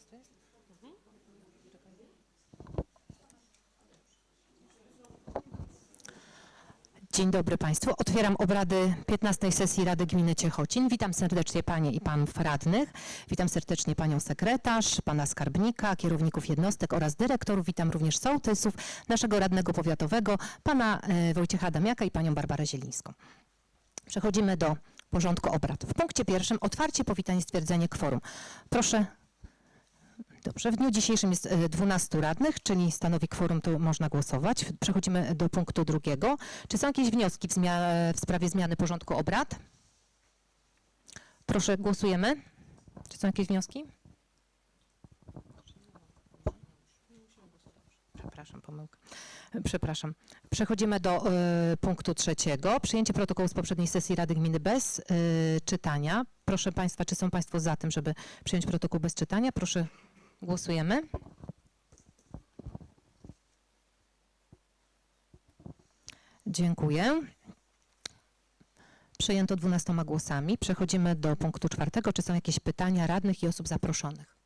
12 jest? Dzień dobry Państwu. Otwieram obrady 15 sesji Rady Gminy Ciechocin. Witam serdecznie Panie i Panów radnych. Witam serdecznie Panią sekretarz, Pana skarbnika, kierowników jednostek oraz dyrektorów. Witam również sołtysów, naszego radnego powiatowego, Pana e, Wojciecha Adamiaka i Panią Barbarę Zielińską. Przechodzimy do porządku obrad. W punkcie pierwszym otwarcie, powitanie, stwierdzenie kworum. Proszę. Dobrze, w dniu dzisiejszym jest e, 12 radnych, czyli stanowi kworum, to można głosować. Przechodzimy do punktu drugiego. Czy są jakieś wnioski w, zmia- w sprawie zmiany porządku obrad? Proszę, głosujemy. Czy są jakieś wnioski? Przepraszam, pomyłka. Przepraszam. Przechodzimy do e, punktu trzeciego. Przyjęcie protokołu z poprzedniej sesji Rady Gminy bez e, czytania. Proszę Państwa, czy są Państwo za tym, żeby przyjąć protokół bez czytania? Proszę, głosujemy. Dziękuję. Przyjęto 12 głosami. Przechodzimy do punktu czwartego. Czy są jakieś pytania radnych i osób zaproszonych?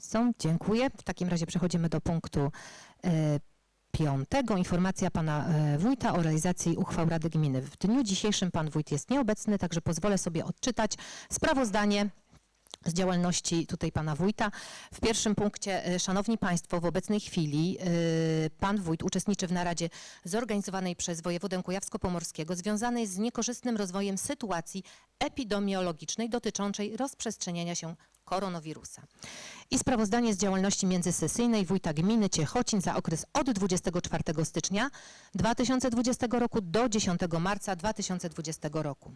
Są, dziękuję. W takim razie przechodzimy do punktu e, piątego. Informacja pana e, wójta o realizacji uchwał Rady Gminy. W dniu dzisiejszym pan wójt jest nieobecny, także pozwolę sobie odczytać sprawozdanie z działalności tutaj pana wójta. W pierwszym punkcie, e, szanowni państwo, w obecnej chwili e, pan wójt uczestniczy w naradzie zorganizowanej przez wojewodę kujawsko-pomorskiego związanej z niekorzystnym rozwojem sytuacji epidemiologicznej dotyczącej rozprzestrzeniania się koronawirusa. I sprawozdanie z działalności międzysesyjnej wójta gminy Ciechocin za okres od 24 stycznia 2020 roku do 10 marca 2020 roku.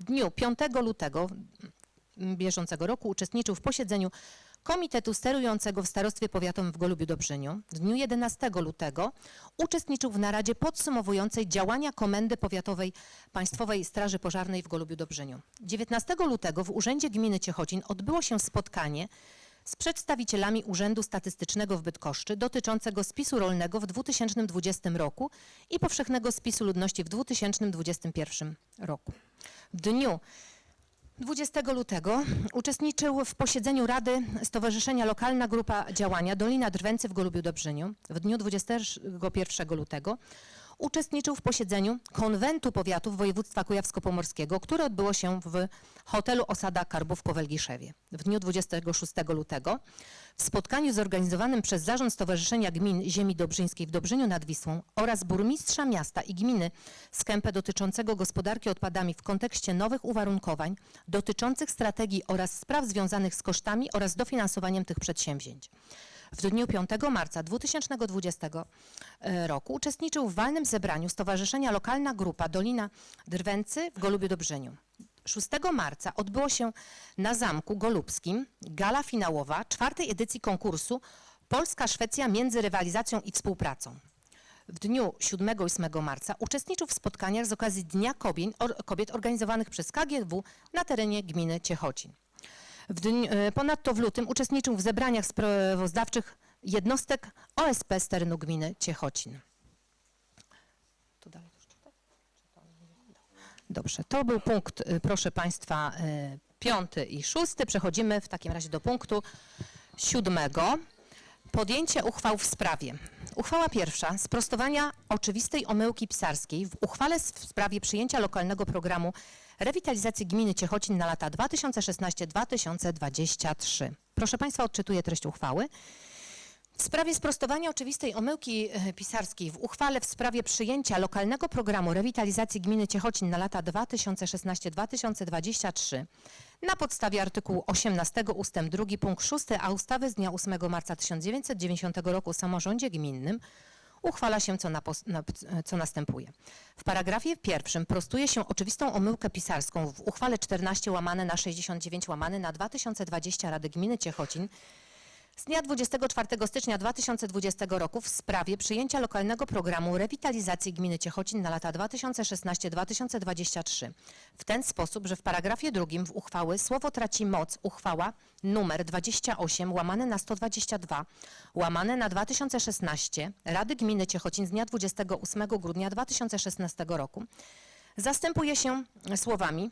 W dniu 5 lutego bieżącego roku uczestniczył w posiedzeniu Komitetu Sterującego w Starostwie Powiatowym w Golubiu Dobrzyniu. W dniu 11 lutego uczestniczył w naradzie podsumowującej działania Komendy Powiatowej Państwowej Straży Pożarnej w Golubiu Dobrzyniu. 19 lutego w Urzędzie Gminy Ciechocin odbyło się spotkanie z przedstawicielami Urzędu Statystycznego w Bydgoszczy dotyczącego spisu rolnego w 2020 roku i powszechnego spisu ludności w 2021 roku. W dniu 20 lutego uczestniczył w posiedzeniu Rady Stowarzyszenia Lokalna Grupa Działania Dolina Drwęcy w Golubiu Dobrzyniu. W dniu 21 lutego uczestniczył w posiedzeniu Konwentu Powiatów Województwa Kujawsko-Pomorskiego, które odbyło się w hotelu Osada Karbówko w Elgiszewie. W dniu 26 lutego w spotkaniu zorganizowanym przez Zarząd Stowarzyszenia Gmin Ziemi Dobrzyńskiej w Dobrzyniu nad Wisłą oraz burmistrza miasta i gminy Skępę dotyczącego gospodarki odpadami w kontekście nowych uwarunkowań dotyczących strategii oraz spraw związanych z kosztami oraz dofinansowaniem tych przedsięwzięć. W dniu 5 marca 2020 e, roku uczestniczył w walnym zebraniu Stowarzyszenia Lokalna Grupa Dolina Drwęcy w Golubiu Dobrzyniu. 6 marca odbyło się na Zamku Golubskim gala finałowa czwartej edycji konkursu Polska-Szwecja między rywalizacją i współpracą. W dniu 7 i 8 marca uczestniczył w spotkaniach z okazji Dnia Kobiet, or, kobiet organizowanych przez KGW na terenie gminy Ciechocin. W e, ponadto w lutym uczestniczył w zebraniach sprawozdawczych jednostek OSP z terenu gminy Ciechocin. Dobrze, to był punkt, y, proszę Państwa, y, piąty i szósty. Przechodzimy w takim razie do punktu siódmego. Podjęcie uchwał w sprawie. Uchwała pierwsza. Sprostowania oczywistej omyłki pisarskiej w uchwale w sprawie przyjęcia lokalnego programu rewitalizacji gminy Ciechocin na lata 2016-2023. Proszę Państwa, odczytuję treść uchwały. W sprawie sprostowania oczywistej omyłki e, pisarskiej w uchwale w sprawie przyjęcia lokalnego programu rewitalizacji gminy Ciechocin na lata 2016-2023 na podstawie artykułu 18 ust. 2 punkt 6 a ustawy z dnia 8 marca 1990 roku o samorządzie gminnym uchwala się co, na, co następuje. W paragrafie pierwszym prostuje się oczywistą omyłkę pisarską w uchwale 14 łamane na 69 łamane na 2020 Rady Gminy Ciechocin z dnia 24 stycznia 2020 roku w sprawie przyjęcia lokalnego programu rewitalizacji gminy Ciechocin na lata 2016-2023 w ten sposób, że w paragrafie drugim w uchwały słowo traci moc uchwała numer 28 łamane na 122 łamane na 2016 Rady Gminy Ciechocin z dnia 28 grudnia 2016 roku. Zastępuje się słowami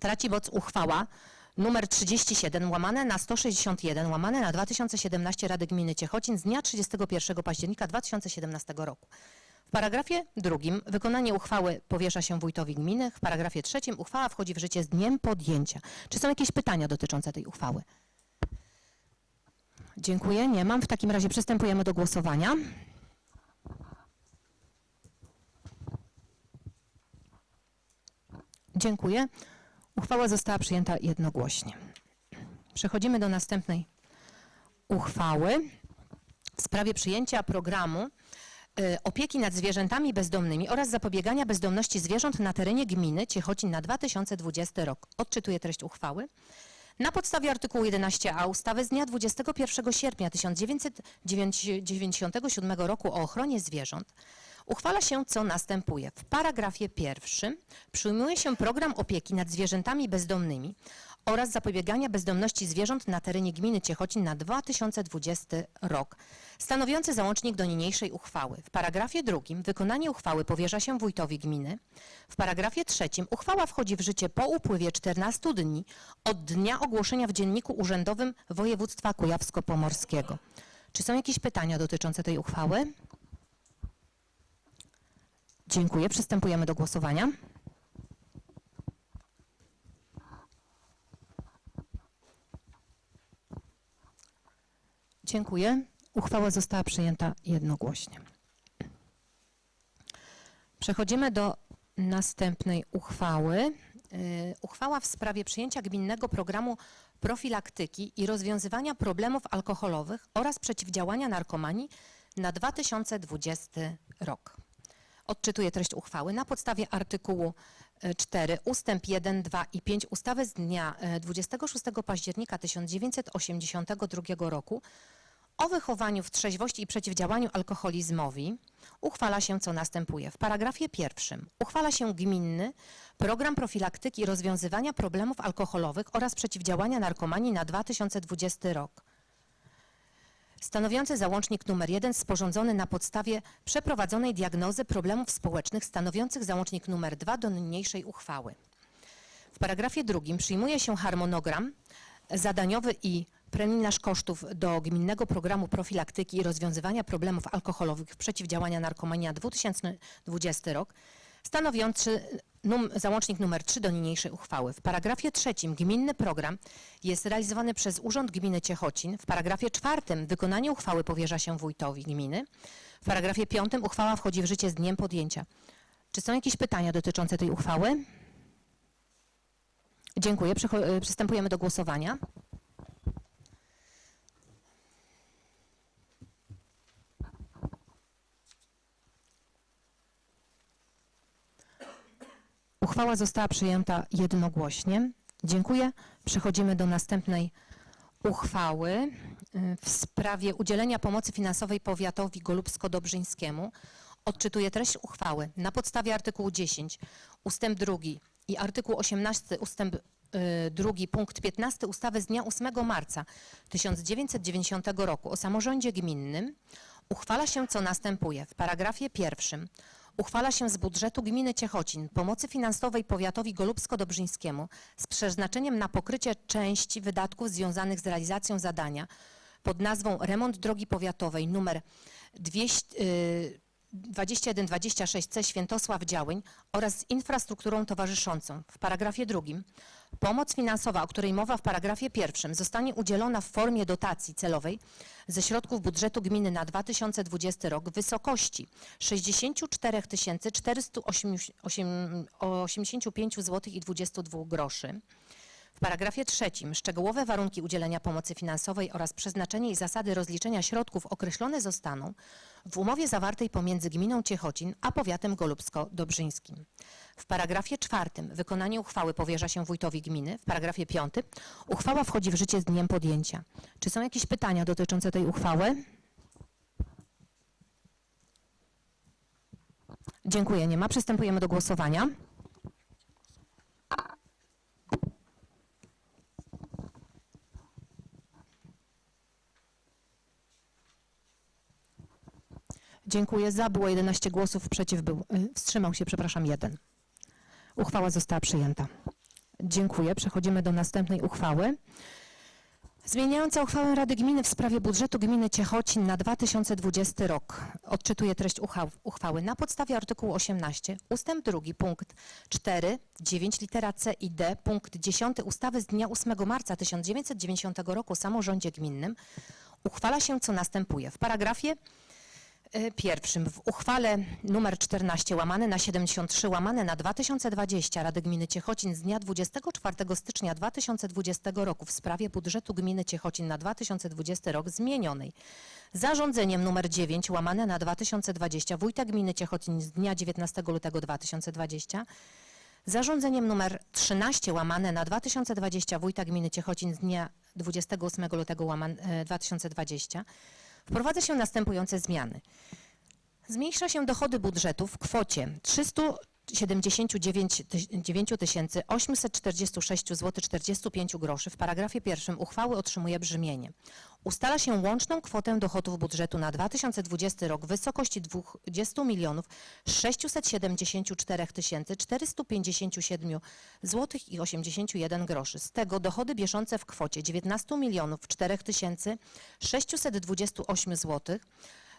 traci moc uchwała numer 37 łamane na 161 łamane na 2017 Rady Gminy Ciechocin z dnia 31 października 2017 roku. W paragrafie drugim wykonanie uchwały powierza się wójtowi gminy. W paragrafie trzecim uchwała wchodzi w życie z dniem podjęcia. Czy są jakieś pytania dotyczące tej uchwały? Dziękuję, nie mam. W takim razie przystępujemy do głosowania. Dziękuję. Uchwała została przyjęta jednogłośnie. Przechodzimy do następnej uchwały w sprawie przyjęcia programu y, opieki nad zwierzętami bezdomnymi oraz zapobiegania bezdomności zwierząt na terenie gminy Ciechocin na 2020 rok. Odczytuję treść uchwały. Na podstawie artykułu 11a ustawy z dnia 21 sierpnia 1997 roku o ochronie zwierząt uchwala się, co następuje. W paragrafie pierwszym przyjmuje się program opieki nad zwierzętami bezdomnymi oraz zapobiegania bezdomności zwierząt na terenie gminy Ciechocin na 2020 rok, stanowiący załącznik do niniejszej uchwały. W paragrafie drugim wykonanie uchwały powierza się wójtowi gminy. W paragrafie trzecim uchwała wchodzi w życie po upływie 14 dni od dnia ogłoszenia w Dzienniku Urzędowym Województwa Kujawsko-Pomorskiego. Czy są jakieś pytania dotyczące tej uchwały? Dziękuję. Przystępujemy do głosowania. Dziękuję. Uchwała została przyjęta jednogłośnie. Przechodzimy do następnej uchwały. Yy, Uchwała w sprawie przyjęcia gminnego programu profilaktyki i rozwiązywania problemów alkoholowych oraz przeciwdziałania narkomanii na 2020 rok. Odczytuję treść uchwały. Na podstawie artykułu e, 4 ustęp 1, 2 i 5 ustawy z dnia e, 26 października 1982 roku o wychowaniu w trzeźwości i przeciwdziałaniu alkoholizmowi uchwala się, co następuje. W paragrafie pierwszym uchwala się gminny program profilaktyki i rozwiązywania problemów alkoholowych oraz przeciwdziałania narkomanii na 2020 rok stanowiący załącznik numer 1 sporządzony na podstawie przeprowadzonej diagnozy problemów społecznych stanowiących załącznik numer 2 do niniejszej uchwały. W paragrafie drugim przyjmuje się harmonogram zadaniowy i preliminarz kosztów do gminnego programu profilaktyki i rozwiązywania problemów alkoholowych przeciwdziałania narkomanii na 2020 rok stanowiący num, załącznik numer 3 do niniejszej uchwały. W paragrafie trzecim gminny program jest realizowany przez Urząd Gminy Ciechocin. W paragrafie czwartym wykonanie uchwały powierza się wójtowi gminy. W paragrafie piątym uchwała wchodzi w życie z dniem podjęcia. Czy są jakieś pytania dotyczące tej uchwały? Dziękuję. Y, przystępujemy do głosowania. Uchwała została przyjęta jednogłośnie. Dziękuję. Przechodzimy do następnej uchwały y, w sprawie udzielenia pomocy finansowej powiatowi golubsko-dobrzyńskiemu. Odczytuję treść uchwały. Na podstawie artykułu 10 ustęp 2 i artykuł 18 ustęp y, 2 punkt 15 ustawy z dnia 8 marca 1990 roku o samorządzie gminnym uchwala się co następuje. W paragrafie pierwszym uchwala się z budżetu gminy Ciechocin pomocy finansowej powiatowi golubsko-dobrzyńskiemu z przeznaczeniem na pokrycie części wydatków związanych z realizacją zadania pod nazwą remont drogi powiatowej numer 200, y, 2126C Świętosław Działyń oraz z infrastrukturą towarzyszącą. W paragrafie drugim pomoc finansowa, o której mowa w paragrafie pierwszym zostanie udzielona w formie dotacji celowej ze środków budżetu gminy na 2020 rok w wysokości 64 485 zł i 22 groszy. W paragrafie trzecim szczegółowe warunki udzielenia pomocy finansowej oraz przeznaczenie i zasady rozliczenia środków określone zostaną w umowie zawartej pomiędzy gminą Ciechocin a powiatem golubsko-dobrzyńskim. W paragrafie czwartym wykonanie uchwały powierza się wójtowi gminy. W paragrafie piątym uchwała wchodzi w życie z dniem podjęcia. Czy są jakieś pytania dotyczące tej uchwały? Dziękuję, nie ma. Przystępujemy do głosowania. Dziękuję. Za było 11 głosów, przeciw był, y, wstrzymał się, przepraszam, jeden. Uchwała została przyjęta. Dziękuję. Przechodzimy do następnej uchwały. Zmieniająca uchwałę Rady Gminy w sprawie budżetu gminy Ciechocin na 2020 rok. Odczytuję treść uchwał, uchwały. Na podstawie artykułu 18 ustęp 2 punkt 4, 9 litera C i D punkt 10 ustawy z dnia 8 marca 1990 roku o samorządzie gminnym uchwala się co następuje. W paragrafie pierwszym w uchwale numer 14 łamane na 73 łamane na 2020 Rady Gminy Ciechocin z dnia 24 stycznia 2020 roku w sprawie budżetu gminy Ciechocin na 2020 rok zmienionej. Zarządzeniem numer 9 łamane na 2020 wójta gminy Ciechocin z dnia 19 lutego 2020 zarządzeniem numer 13 łamane na 2020 wójta gminy Ciechocin z dnia 28 lutego łamane, e, 2020 wprowadza się następujące zmiany. Zmniejsza się dochody budżetu w kwocie 379 846 zł 45 groszy. W paragrafie pierwszym uchwały otrzymuje brzmienie. Ustala się łączną kwotę dochodów budżetu na 2020 rok w wysokości 20 milionów 674 457 zł i 81 groszy. Z tego dochody bieżące w kwocie 19 milionów 4 628 zł.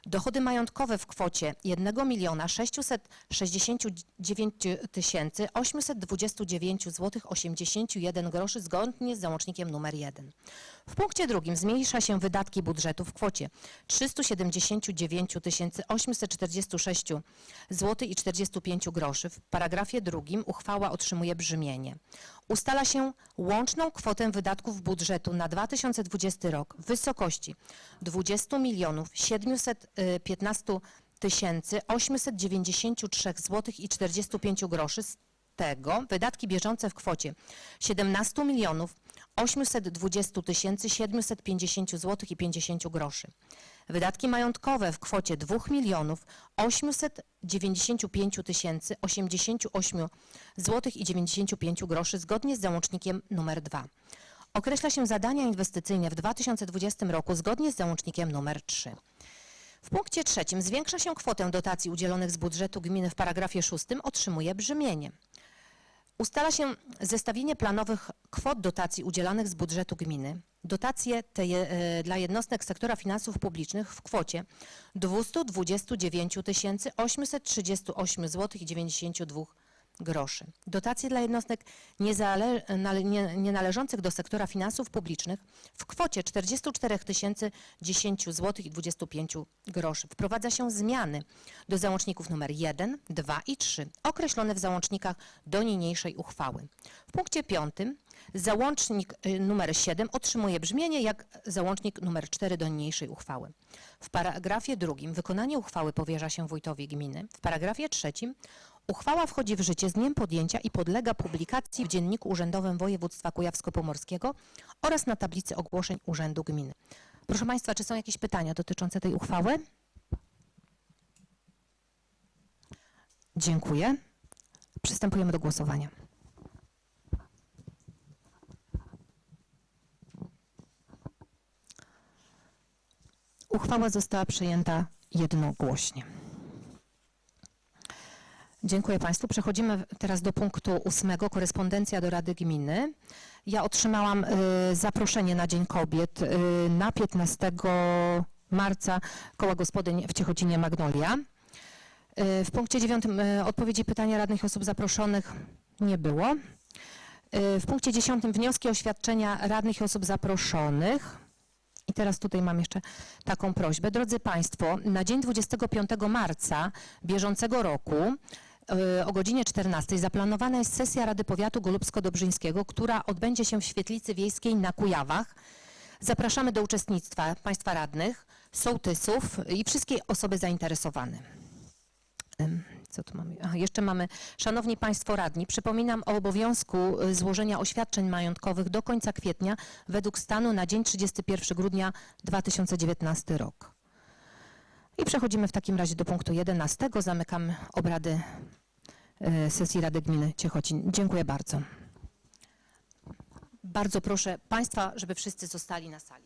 Dochody majątkowe w kwocie 1 miliona 669 tysięcy 829 zł 81 groszy zgodnie z załącznikiem nr 1. W punkcie drugim zmniejsza się wydatki budżetu w kwocie 379 846 zł i 45 groszy. W paragrafie drugim uchwała otrzymuje brzmienie. Ustala się łączną kwotę wydatków budżetu na 2020 rok w wysokości 20 milionów 700 15 893 zł i 45 groszy, z tego wydatki bieżące w kwocie 17 milionów 820 750 zł i 50 groszy. Wydatki majątkowe w kwocie 2 milionów 895 088 zł i 95 groszy zgodnie z załącznikiem nr 2. Określa się zadania inwestycyjne w 2020 roku zgodnie z załącznikiem nr 3. W punkcie trzecim zwiększa się kwotę dotacji udzielonych z budżetu gminy w paragrafie szóstym otrzymuje brzmienie. Ustala się zestawienie planowych kwot dotacji udzielanych z budżetu gminy. Dotacje te je, e, dla jednostek sektora finansów publicznych w kwocie 229 838 zł i 92 groszy. Dotacje dla jednostek nienależących do sektora finansów publicznych w kwocie 44 010 zł i 25 groszy. Wprowadza się zmiany do załączników nr 1, 2 i 3 określone w załącznikach do niniejszej uchwały. W punkcie 5 załącznik y, numer 7 otrzymuje brzmienie jak załącznik numer 4 do niniejszej uchwały. W paragrafie drugim wykonanie uchwały powierza się wójtowi gminy. W paragrafie trzecim Uchwała wchodzi w życie z dniem podjęcia i podlega publikacji w Dzienniku Urzędowym Województwa Kujawsko-Pomorskiego oraz na tablicy ogłoszeń Urzędu Gminy. Proszę Państwa, czy są jakieś pytania dotyczące tej uchwały? Dziękuję. Przystępujemy do głosowania. Uchwała została przyjęta jednogłośnie. Dziękuję Państwu. Przechodzimy teraz do punktu ósmego, korespondencja do Rady Gminy. Ja otrzymałam y, zaproszenie na Dzień Kobiet y, na 15 marca Koła Gospodyń w Ciechocinie Magnolia. Y, w punkcie dziewiątym y, odpowiedzi pytania radnych osób zaproszonych nie było. Y, w punkcie dziesiątym wnioski oświadczenia radnych i osób zaproszonych. I teraz tutaj mam jeszcze taką prośbę. Drodzy Państwo, na dzień 25 marca bieżącego roku o godzinie 14 zaplanowana jest sesja Rady Powiatu Golubsko-Dobrzyńskiego, która odbędzie się w Świetlicy Wiejskiej na Kujawach. Zapraszamy do uczestnictwa Państwa radnych, sołtysów i wszystkie osoby zainteresowane. Co tu mamy? Aha, jeszcze mamy, Szanowni Państwo Radni, przypominam o obowiązku y, złożenia oświadczeń majątkowych do końca kwietnia według stanu na dzień 31 grudnia 2019 rok. I przechodzimy w takim razie do punktu 11. Zamykam obrady y, sesji Rady Gminy Ciechocin. Dziękuję bardzo. Bardzo proszę Państwa, żeby wszyscy zostali na sali.